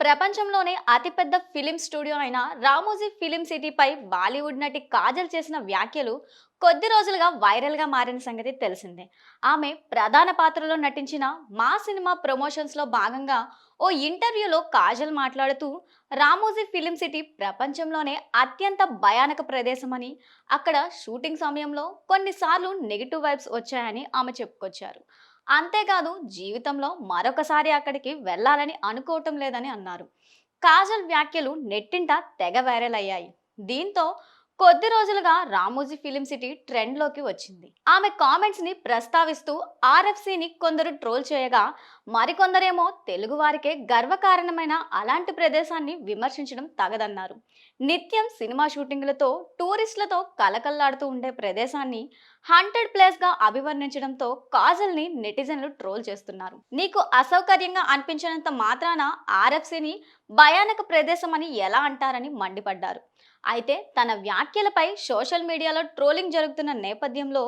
ప్రపంచంలోనే అతిపెద్ద film studio అయిన రామోజీ ఫిలిం సిటీపై బాలీవుడ్ నటి కాజల్ చేసిన వ్యాఖ్యలు కొద్ది రోజులుగా వైరల్గా మారిన సంగతి తెలిసిందే. ఆమె ప్రధాన పాత్రలో నటించిన మా సినిమా ప్రమోషన్స్లో భాగంగా ఓ ఇంటర్వ్యూలో కాజల్ మాట్లాడుతూ రామోజీ ఫిలిం సిటీ ప్రపంచంలోనే అత్యంత భయానక ప్రదేశమని అక్కడ షూటింగ్ సమయంలో కొన్నిసార్లు నెగిటివ్ వైబ్స్ వచ్చాయని ఆమె చెప్పుకొచ్చారు. అంతేకాదు జీవితంలో మరొకసారి అక్కడికి వెళ్ళాలని అనుకోవటం లేదని అన్నారు. కాజల్ వ్యాఖ్యలు నెట్టింట తెగ వైరల్ అయ్యాయి. దీంతో కొద్ది రోజులుగా రామోజీ ఫిలిం సిటీ ట్రెండ్లోకి వచ్చింది. ఆమె కామెంట్స్ని ప్రస్తావిస్తూ ఆర్ఎఫ్సిని కొందరు ట్రోల్ చేయగా మరికొందరేమో తెలుగు వారికే గర్వకారణమైన అలాంటి ప్రదేశాన్ని విమర్శించడం తగదన్నారు. నిత్యం సినిమా షూటింగ్లతో టూరిస్టులతో కలకల్లాడుతూ ఉండే ప్రదేశాన్ని హండ్రెడ్ ప్లస్గా అభివర్ణించడంతో కాజల్ని నెటిజన్లు ట్రోల్ చేస్తున్నారు. నీకు అసౌకర్యంగా అనిపించినంత మాత్రాన ఆర్ఎఫ్సిని భయానక ప్రదేశం అని ఎలా అంటారని మండిపడ్డారు. అయితే తన వ్యాఖ్యలపై సోషల్ మీడియాలో ట్రోలింగ్ జరుగుతున్న నేపథ్యంలో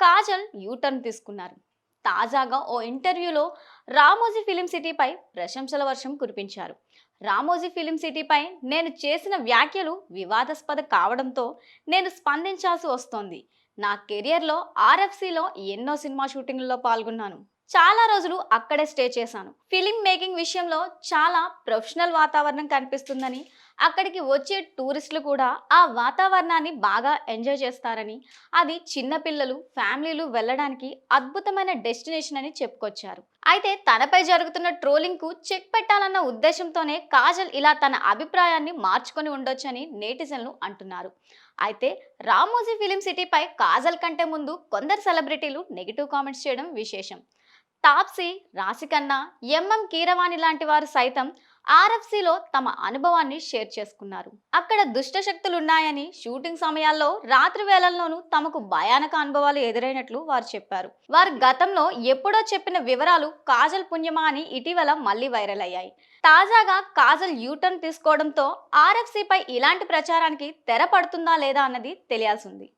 కాజల్ యూటర్న్ తీసుకున్నారు. తాజాగా ఓ ఇంటర్వ్యూలో రామోజీ ఫిలిం సిటీపై ప్రశంసల వర్షం కురిపించారు. రామోజీ ఫిలిం సిటీపై నేను చేసిన వ్యాఖ్యలు వివాదాస్పద కావడంతో నేను స్పందించాల్సి వస్తోంది. నా కెరియర్లో ఆర్ఎఫ్సిలో ఎన్నో సినిమా షూటింగ్లలో పాల్గొన్నాను. చాలా రోజులు అక్కడే స్టే చేశాను. ఫిలిం మేకింగ్ విషయంలో చాలా ప్రొఫెషనల్ వాతావరణం కనిపిస్తుందని అక్కడికి వచ్చే టూరిస్టులు కూడా ఆ వాతావరణాన్ని బాగా ఎంజాయ్ చేస్తారని అది చిన్నపిల్లలు ఫ్యామిలీలు వెళ్ళడానికి అద్భుతమైన డెస్టినేషన్ అని చెప్పుకొచ్చారు. అయితే తనపై జరుగుతున్న ట్రోలింగ్కు చెక్ పెట్టాలన్న ఉద్దేశంతోనే కాజల్ ఇలా తన అభిప్రాయాన్ని మార్చుకొని ఉండొచ్చని నేటిజన్లు అంటున్నారు. అయితే రామోజీ ఫిలిం సిటీపై కాజల్ కంటే ముందు కొందరు సెలబ్రిటీలు నెగిటివ్ కామెంట్స్ చేయడం విశేషం. తాప్సీ రాశికన్నా ఎంఎం కీరవాణి లాంటి వారు సైతం ఆర్ఎఫ్సిలో తమ అనుభవాన్ని షేర్ చేసుకున్నారు. అక్కడ దుష్ట శక్తులు ఉన్నాయని షూటింగ్ సమయాల్లో రాత్రి వేళల్లోనూ తమకు భయానక అనుభవాలు ఎదురైనట్లు వారు చెప్పారు. వారు గతంలో ఎప్పుడో చెప్పిన వివరాలు కాజల్ పుణ్యమా అని ఇటీవల మళ్ళీ వైరల్ అయ్యాయి. తాజాగా కాజల్ యూటర్న్ తీసుకోవడంతో ఆర్ఎఫ్సిపై ఇలాంటి ప్రచారానికి తెర పడుతుందా లేదా అన్నది తెలియాల్సింది